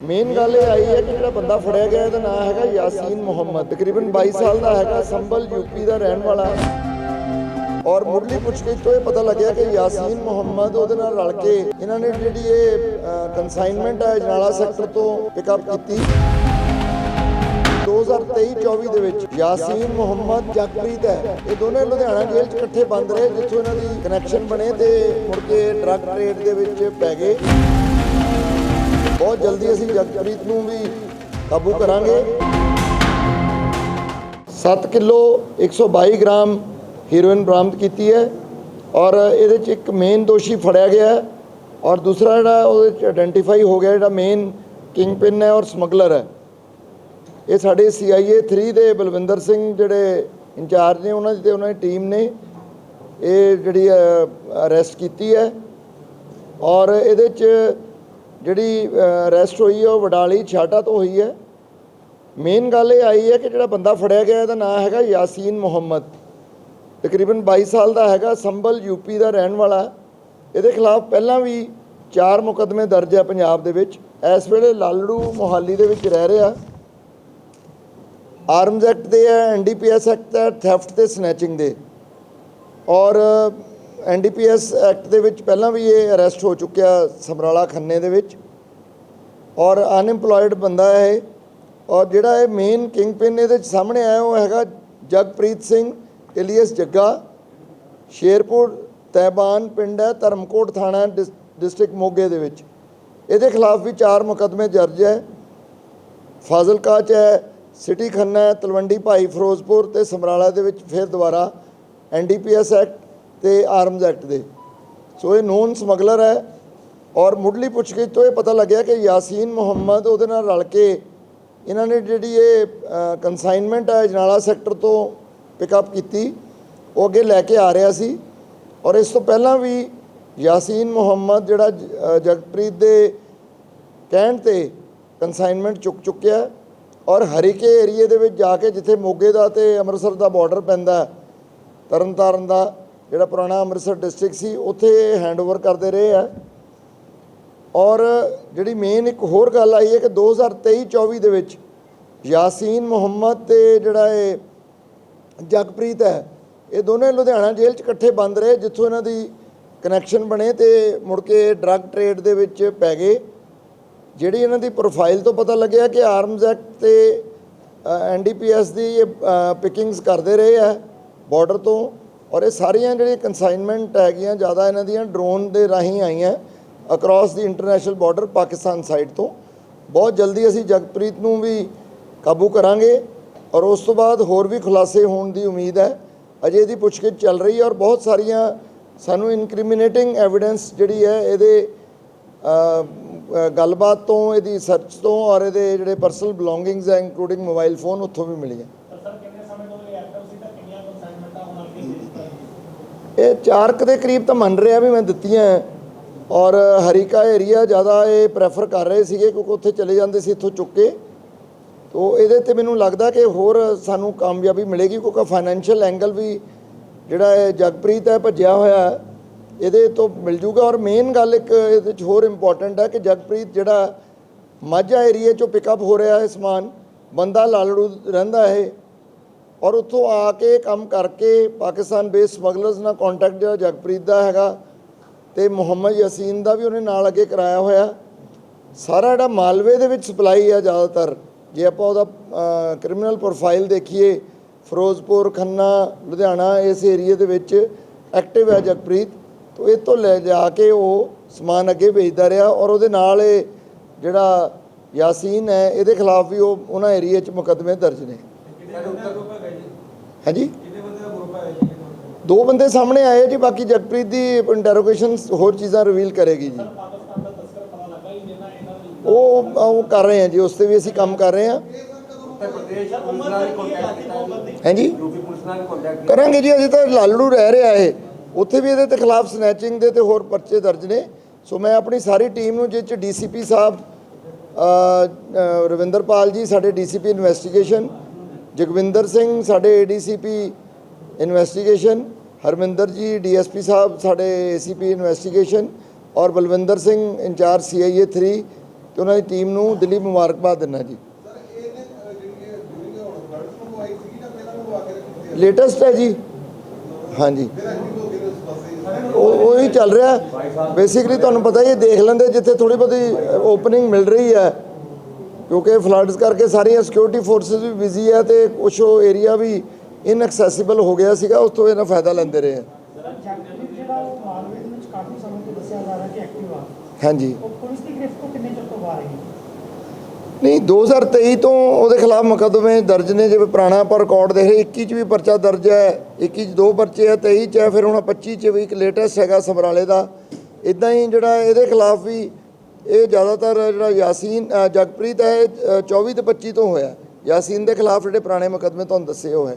Main ਗੱਲ ਇਹ ਆਈ ਹੈ ਕਿ ਜਿਹੜਾ ਬੰਦਾ ਫੜਿਆ ਗਿਆ, ਇਹਦਾ ਨਾਮ ਹੈਗਾ ਯਾਸੀਨ ਮੁਹੰਮਦ, ਤਕਰੀਬਨ 22 ਸਾਲ ਦਾ ਹੈਗਾ, ਸੰਭਲ ਯੂਪੀ ਦਾ ਰਹਿਣ ਵਾਲਾ। ਔਰ ਮੁੱਢਲੀ ਪੁੱਛਗਿੱਛ ਤੋਂ ਇਹ ਪਤਾ ਲੱਗਿਆ ਕਿ ਯਾਸੀਨ ਮੁਹੰਮਦ ਉਹਦੇ ਨਾਲ ਰਲ ਕੇ ਇਹਨਾਂ ਨੇ ਜਿਹੜੀ ਇਹ ਕਨਸਾਈਨਮੈਂਟ ਹੈ ਜਨਾਲਾ ਸੈਕਟਰ ਤੋਂ ਪਿਕਅਪ ਕੀਤੀ। 2023-24 ਦੇ ਵਿੱਚ ਯਾਸੀਨ ਮੁਹੰਮਦ, ਜਗਪ੍ਰੀਤ ਹੈ। ਇਹ ਦੋਨੇ ਲੁਧਿਆਣਾ ਜੇਲ੍ਹ 'ਚ ਇਕੱਠੇ ਬੰਦ ਰਹੇ, ਜਿੱਥੋਂ ਇਹਨਾਂ ਦੀ ਕਨੈਕਸ਼ਨ ਬਣੇ ਤੇ ਮੁੜ ਕੇ ਡਰੱਗ ਟ੍ਰੇਡ ਦੇ ਵਿੱਚ ਪੈ ਗਏ। ਬਹੁਤ ਜਲਦੀ ਅਸੀਂ ਜਗਪ੍ਰੀਤ ਨੂੰ ਵੀ ਕਾਬੂ ਕਰਾਂਗੇ। 7 ਕਿਲੋ 122 ਗ੍ਰਾਮ ਹੀਰੋਇਨ ਬਰਾਮਦ ਕੀਤੀ ਹੈ ਔਰ ਇਹਦੇ ਚ ਇੱਕ ਮੇਨ ਦੋਸ਼ੀ ਫੜਿਆ ਗਿਆ ਹੈ ਔਰ ਦੂਸਰਾ ਜਿਹੜਾ ਉਹਦੇ ਚ ਆਇਡੈਂਟੀਫਾਈ ਹੋ ਗਿਆ ਜਿਹੜਾ ਮੇਨ ਕਿੰਗ ਪਿਨ ਹੈ ਔਰ ਸਮਗਲਰ ਹੈ। ਇਹ ਸਾਡੇ CIA 3 ਦੇ ਬਲਵਿੰਦਰ ਸਿੰਘ ਜਿਹੜੇ ਇੰਚਾਰਜ ਨੇ ਉਹਨਾਂ ਦੀ ਤੇ ਉਹਨਾਂ ਦੀ ਟੀਮ ਨੇ ਇਹ ਜਿਹੜੀ ਅਰੈਸਟ ਕੀਤੀ ਹੈ ਔਰ ਇਹਦੇ ਚ ਜਿਹੜੀ ਅਰੈਸਟ ਹੋਈ ਹੈ ਉਹ ਵਡਾਲੀ ਛਾਟਾ ਤੋਂ ਹੋਈ ਹੈ ਮੇਨ ਗੱਲ ਇਹ ਆਈ ਹੈ ਕਿ ਜਿਹੜਾ ਬੰਦਾ ਫੜਿਆ ਗਿਆ, ਇਹਦਾ ਨਾਮ ਹੈਗਾ ਯਾਸੀਨ ਮੁਹੰਮਦ। ਤਕਰੀਬਨ 22 ਸਾਲ ਦਾ ਹੈਗਾ, ਸੰਭਲ ਯੂਪੀ ਦਾ ਰਹਿਣ ਵਾਲਾ। ਇਹਦੇ ਖਿਲਾਫ ਪਹਿਲਾਂ ਵੀ ਚਾਰ ਮੁਕੱਦਮੇ ਦਰਜ ਹੈ ਪੰਜਾਬ ਦੇ ਵਿੱਚ। ਇਸ ਵੇਲੇ ਲਾਲੜੂ ਮੋਹਾਲੀ ਦੇ ਵਿੱਚ ਰਹਿ ਰਿਹਾ। ਆਰਮਜ਼ ਐਕਟ ਦੇ ਹੈ ਐਨਡੀਪੀਐਸ ਐਕਟ ਹੈ ਥੈਫਟ ਤੇ ਸਨੈਚਿੰਗ ਦੇ। ਔਰ ਐਨਡੀਪੀਐਸ ਐਕਟ ਦੇ ਵਿੱਚ ਪਹਿਲਾਂ ਵੀ ਇਹ ਅਰੈਸਟ ਹੋ ਚੁੱਕਿਆ ਸਮਰਾਲਾ ਖੰਨੇ ਦੇ ਵਿੱਚ। ਔਰ ਅਨਇੰਪਲੋਇਡ ਬੰਦਾ ਹੈ ਇਹ। ਔਰ ਜਿਹੜਾ ਇਹ ਮੇਨ ਕਿੰਗ ਪਿਨ ਇਹਦੇ 'ਚ ਸਾਹਮਣੇ ਆਇਆ ਉਹ ਹੈਗਾ ਜਗਪ੍ਰੀਤ ਸਿੰਘ ਇਲੀਅਸ ਜੱਗਾ। ਸ਼ੇਰਪੁਰ ਤੈਬਾਨ ਪਿੰਡ ਹੈ, ਧਰਮਕੋਟ ਥਾਣਾ ਡਿਸ- ਡਿਸਟ੍ਰਿਕਟ ਮੋਗੇ ਦੇ ਵਿੱਚ। ਇਹਦੇ ਖਿਲਾਫ ਵੀ ਚਾਰ ਮੁਕੱਦਮੇ ਦਰਜ ਹੈ। ਫਾਜ਼ਿਲਕਾ 'ਚ ਹੈ, ਸਿਟੀ ਖੰਨਾ ਹੈ, ਤਲਵੰਡੀ ਭਾਈ ਫਿਰੋਜ਼ਪੁਰ ਤੇ ਸਮਰਾਲਾ ਦੇ ਵਿੱਚ ਫਿਰ ਦੁਬਾਰਾ ਐਨਡੀਪੀਐਸ ਐਕਟ ਤੇ ਆਰਮਜ਼ ਐਕਟ ਦੇ। ਸੋ ਇਹ ਨੋਨ ਸਮਗਲਰ ਹੈ ਔਰ ਮੁੱਢਲੀ ਪੁੱਛਗਿੱਛ ਤੋਂ ਇਹ ਪਤਾ ਲੱਗਿਆ ਕਿ ਯਾਸੀਨ ਮੁਹੰਮਦ ਉਹਦੇ ਨਾਲ ਰਲ ਕੇ ਇਹਨਾਂ ਨੇ ਜਿਹੜੀ ਇਹ ਕਨਸਾਈਨਮੈਂਟ ਹੈ ਜਨਾਲਾ ਸੈਕਟਰ ਤੋਂ ਪਿਕਅਪ ਕੀਤੀ ਉਹ ਅੱਗੇ ਲੈ ਕੇ ਆ ਰਿਹਾ ਸੀ ਔਰ ਇਸ ਤੋਂ ਪਹਿਲਾਂ ਵੀ ਯਾਸੀਨ ਮੁਹੰਮਦ ਜਿਹੜਾ ਜ- ਜਗਪ੍ਰੀਤ ਦੇ ਕਹਿਣ ਤੇ ਕਨਸਾਈਨਮੈਂਟ ਚੁੱਕ ਚੁੱਕਿਆ ਔਰ ਹਰੀਕੇ ਏਰੀਏ ਦੇ ਵਿੱਚ ਜਾ ਕੇ ਜਿੱਥੇ ਮੋਗੇ ਦਾ ਤੇ ਅੰਮ੍ਰਿਤਸਰ ਦਾ ਬਾਰਡਰ ਪੈਂਦਾ ਹੈ, ਤਰਨਤਾਰਨ ਦਾ ਜਿਹੜਾ ਪੁਰਾਣਾ ਅੰਮ੍ਰਿਤਸਰ ਡਿਸਟ੍ਰਿਕਟ ਸੀ, ਉੱਥੇ ਹੈਂਡਓਵਰ ਕਰਦੇ ਰਹੇ ਆ। ਔਰ ਜਿਹੜੀ ਮੇਨ ਇੱਕ ਹੋਰ ਗੱਲ ਆਈ ਹੈ ਕਿ 2023-24 ਦੇ ਵਿੱਚ ਯਾਸੀਨ ਮੁਹੰਮਦ ਤੇ ਜਿਹੜਾ ਇਹ ਜਗਪ੍ਰੀਤ ਹੈ, ਇਹ ਦੋਨੇ ਲੁਧਿਆਣਾ ਜੇਲ੍ਹ 'ਚ ਇਕੱਠੇ ਬੰਦ ਰਹੇ, ਜਿੱਥੋਂ ਇਹਨਾਂ ਦੀ ਕਨੈਕਸ਼ਨ ਬਣੇ ਤੇ ਮੁੜ ਕੇ ਡਰੱਗ ਟ੍ਰੇਡ ਦੇ ਵਿੱਚ ਪੈ ਗਏ। ਜਿਹੜੀ ਇਹਨਾਂ ਦੀ ਪ੍ਰੋਫਾਈਲ ਤੋਂ ਪਤਾ ਲੱਗਿਆ ਕਿ ਆਰਮਜ਼ ਐਕਟ ਤੇ ਐਨਡੀਪੀਐਸ ਦੀ ਇਹ ਪਿਕਿੰਗਸ ਕਰਦੇ ਰਹੇ ਆ ਬਾਰਡਰ ਤੋਂ। ਔਰ ਇਹ ਸਾਰੀਆਂ ਜਿਹੜੀਆਂ ਕਨਸਾਈਨਮੈਂਟ ਹੈਗੀਆਂ, ਜ਼ਿਆਦਾ ਇਹਨਾਂ ਦੀਆਂ ਡਰੋਨ ਦੇ ਰਾਹੀਂ ਆਈਆਂ across the international border Pakistan side ਤੋਂ। ਬਹੁਤ ਜਲਦੀ ਅਸੀਂ ਜਗਪ੍ਰੀਤ ਨੂੰ ਵੀ ਕਾਬੂ ਕਰਾਂਗੇ ਔਰ ਉਸ ਤੋਂ ਬਾਅਦ ਹੋਰ ਵੀ ਖੁਲਾਸੇ ਹੋਣ ਦੀ ਉਮੀਦ ਹੈ। ਅਜੇ ਇਹਦੀ ਪੁੱਛਗਿੱਛ ਚੱਲ ਰਹੀ ਹੈ ਔਰ ਬਹੁਤ ਸਾਰੀਆਂ ਸਾਨੂੰ ਇਨਕ੍ਰਿਮੀਨੇਟਿੰਗ ਐਵੀਡੈਂਸ ਜਿਹੜੀ ਹੈ ਇਹਦੇ ਗੱਲਬਾਤ ਤੋਂ, ਇਹਦੀ ਸਰਚ ਤੋਂ ਔਰ ਇਹਦੇ ਜਿਹੜੇ ਪਰਸਨਲ ਬਿਲੋਂਗਿੰਗਸ ਹੈ ਇਨਕਲੂਡਿੰਗ ਮੋਬਾਈਲ ਫੋਨ ਉੱਥੋਂ ਵੀ ਮਿਲੀਆਂ ਸਰ ਕਿੰਨੇ ਸਮੇਂ ਤੋਂ ਇਹ ਐਕਟਿਵ ਸੀ ਤਾਂ ਕਿੰਨੀਆਂ ਕਨਸਾਈਨਮੈਂਟਾਂ ਹੁਣ ਅੱਗੇ ਸੀ ਇਹ ਚਾਰ ਕੁ ਦੇ ਕਰੀਬ ਤਾਂ ਮੰਨ ਰਿਹਾ ਵੀ ਮੈਂ ਦਿੱਤੀਆਂ ਔਰ ਹਰੀਕਾ ਏਰੀਆ ਜ਼ਿਆਦਾ ਇਹ ਪ੍ਰੈਫਰ ਕਰ ਰਹੇ ਸੀਗੇ ਕਿਉਂਕਿ ਉੱਥੇ ਚਲੇ ਜਾਂਦੇ ਸੀ ਇੱਥੋਂ ਚੁੱਕ ਕੇ। ਤੋ ਇਹਦੇ ਤੇ ਮੈਨੂੰ ਲੱਗਦਾ ਕਿ ਹੋਰ ਸਾਨੂੰ ਕਾਮਯਾਬੀ ਮਿਲੇਗੀ ਕਿਉਂਕਿ ਫਾਈਨੈਂਸ਼ੀਅਲ ਐਂਗਲ ਵੀ ਜਿਹੜਾ ਇਹ ਜਗਪ੍ਰੀਤ ਹੈ ਭੱਜਿਆ ਹੋਇਆ ਇਹਦੇ ਤੋਂ ਮਿਲ ਜੂਗਾ। ਔਰ ਮੇਨ ਗੱਲ ਇੱਕ ਇਹਦੇ 'ਚ ਹੋਰ ਇੰਪੋਰਟੈਂਟ ਹੈ ਕਿ ਜਗਪ੍ਰੀਤ ਜਿਹੜਾ ਮਾਝਾ ਏਰੀਆ 'ਚੋਂ ਪਿਕਅਪ ਹੋ ਰਿਹਾ ਹੈ ਸਮਾਨ, ਬੰਦਾ ਲਾਲੜੂ ਰਹਿੰਦਾ ਹੈ ਔਰ ਉੱਥੋਂ ਆ ਕੇ ਕੰਮ ਕਰਕੇ ਪਾਕਿਸਤਾਨ ਬੇਸ ਸਮਗਲਰਸ ਨਾਲ ਕੰਟੈਕਟ ਜਿਹੜਾ ਜਗਪ੍ਰੀਤ ਦਾ ਹੈਗਾ ਤੇ ਮੁਹੰਮਦ ਯਸੀਨ ਦਾ ਵੀ ਉਹਨੇ ਨਾਲ ਅੱਗੇ ਕਰਾਇਆ ਹੋਇਆ। ਸਾਰਾ ਜਿਹੜਾ ਮਾਲਵੇ ਦੇ ਵਿੱਚ ਸਪਲਾਈ ਆ ਜ਼ਿਆਦਾਤਰ, ਜੇ ਆਪਾਂ ਉਹਦਾ ਕ੍ਰਿਮੀਨਲ ਪ੍ਰੋਫਾਈਲ ਦੇਖੀਏ, ਫਿਰੋਜ਼ਪੁਰ, ਖੰਨਾ, ਲੁਧਿਆਣਾ, ਇਸ ਏਰੀਏ ਦੇ ਵਿੱਚ ਐਕਟਿਵ ਹੈ ਜਗਪ੍ਰੀਤ। ਤੋਂ ਇਹ ਤੋਂ ਲੈ ਜਾ ਕੇ ਉਹ ਸਮਾਨ ਅੱਗੇ ਵੇਚਦਾ ਰਿਹਾ ਔਰ ਉਹਦੇ ਨਾਲ ਇਹ ਜਿਹੜਾ ਯਾਸੀਨ ਹੈ, ਇਹਦੇ ਖਿਲਾਫ ਵੀ ਉਹ ਉਹਨਾਂ ਏਰੀਏ 'ਚ ਮੁਕੱਦਮੇ ਦਰਜ ਨੇ। ਹਾਂਜੀ? ਦੋ ਬੰਦੇ ਸਾਹਮਣੇ ਆਏ ਜੀ ਬਾਕੀ ਜਗਪ੍ਰੀਤ ਦੀ ਇੰਟਰੋਗੇਸ਼ਨ ਹੋਰ ਚੀਜ਼ਾਂ ਰਿਵੀਲ ਕਰੇਗੀ ਜੀ। ਉਹ ਉਹ ਕਰ ਰਹੇ ਹਾਂ ਜੀ ਉਸ ਤੇ ਵੀ ਅਸੀਂ ਕੰਮ ਕਰ ਰਹੇ ਹਾਂ ਉੱਤਰ ਪ੍ਰਦੇਸ਼ ਕਰਾਂਗੇ ਜੀ ਅਜੇ ਤਾਂ ਲਾਲੜੂ ਰਹਿ ਰਿਹਾ ਇਹ। ਉੱਥੇ ਵੀ ਇਹਦੇ ਤੇ ਖਿਲਾਫ ਸਨੈਚਿੰਗ ਦੇ ਤੇ ਹੋਰ ਪਰਚੇ ਦਰਜ ਨੇ। ਸੋ ਮੈਂ ਆਪਣੀ ਸਾਰੀ ਟੀਮ ਨੂੰ ਜਿਹ ਚ ਡੀਸੀਪੀ ਸਾਹਿਬ ਅ, ਅ, ਰਵਿੰਦਰਪਾਲ ਜੀ ਸਾਡੇ ਡੀਸੀਪੀ ਇਨਵੈਸਟੀਗੇਸ਼ਨ ਜਗਵਿੰਦਰ ਸਿੰਘ, ਸਾਡੇ ਏਡੀਸੀਪੀ ਇਨਵੈਸਟੀਗੇਸ਼ਨ ਹਰਮਿੰਦਰ ਜੀ ਡੀਐਸਪੀ ਸਾਹਿਬ, ਸਾਡੇ ਏਸੀਪੀ ਇਨਵੈਸਟੀਗੇਸ਼ਨ ਔਰ ਬਲਵਿੰਦਰ ਸਿੰਘ ਇੰਚਾਰਜ ਸੀਆਈਏ 3 ਤੇ ਉਹਨਾਂ ਦੀ ਟੀਮ ਨੂੰ ਦਿੱਲੀ ਮੁਬਾਰਕਬਾਦ ਦਿੰਦਾ ਜੀ। ਲੇਟੈਸਟ ਹੈ ਜੀ। ਹਾਂਜੀ। ਉਹ ਉਹ ਹੀ ਚੱਲ ਰਿਹਾ। ਬੇਸਿਕਲੀ ਤੁਹਾਨੂੰ ਪਤਾ ਹੀ ਦੇਖ ਲੈਂਦੇ, ਜਿੱਥੇ ਥੋੜੀ ਬਹੁਤੀ ਓਪਨਿੰਗ ਮਿਲ ਰਹੀ ਹੈ। ਕਿਉਂਕਿ ਫਲੱਡਸ ਕਰਕੇ ਸਾਰੀਆਂ ਸਿਕਿਉਰਿਟੀ ਫੋਰਸਸ ਵੀ ਬਿਜ਼ੀ ਹੈ ਤੇ ਕੁਛ ਉਹ ਏਰੀਆ ਵੀ ਇਨਐਕਸੈਸਿਬਲ ਹੋ ਗਿਆ ਸੀਗਾ ਉਸ ਤੋਂ ਇਹਨਾਂ ਫਾਇਦਾ ਲੈਂਦੇ ਰਹੇ ਆ। ਹਾਂਜੀ। ਪੁਲਿਸ ਦੀ ਗ੍ਰਿਫਤ ਤੋਂ ਕਿੰਨੇ ਚਿਰ ਤੋਂ ਬਾਹਰ ਹੈ? ਨਹੀਂ 2023 ਤੋਂ ਉਹਦੇ ਖਿਲਾਫ ਮੁਕੱਦਮੇ ਦਰਜ ਨੇ ਜਿਵੇਂ ਪੁਰਾਣਾ ਆਪਾਂ ਰਿਕਾਰਡ ਦੇਖ ਰਹੇ 21 ਚ ਵੀ ਪਰਚਾ ਦਰਜ ਹੈ 21 ਚ ਦੋ ਪਰਚੇ ਹੈ 23 ਚ ਹੈ ਫਿਰ ਹੁਣ 25 ਚ ਵੀ ਇੱਕ ਲੇਟੈਸਟ ਹੈਗਾ ਸਮਰਾਲੇ ਦਾ। ਇਦਾਂ ਹੀ ਜਿਹੜਾ ਇਹਦੇ ਖਿਲਾਫ ਵੀ ਇਹ ਜ਼ਿਆਦਾਤਰ ਜਿਹੜਾ ਯਾਸੀਨ ਜਗਪ੍ਰੀਤ ਹੈ ਇਹ, ਅ, 24 ਤੇ 25 ਤੋਂ ਹੋਇਆ। ਯਾਸੀਨ ਦੇ ਖਿਲਾਫ ਜਿਹੜੇ ਪੁਰਾਣੇ ਮੁਕੱਦਮੇ ਤੁਹਾਨੂੰ ਦੱਸੇ ਉਹ ਹੈ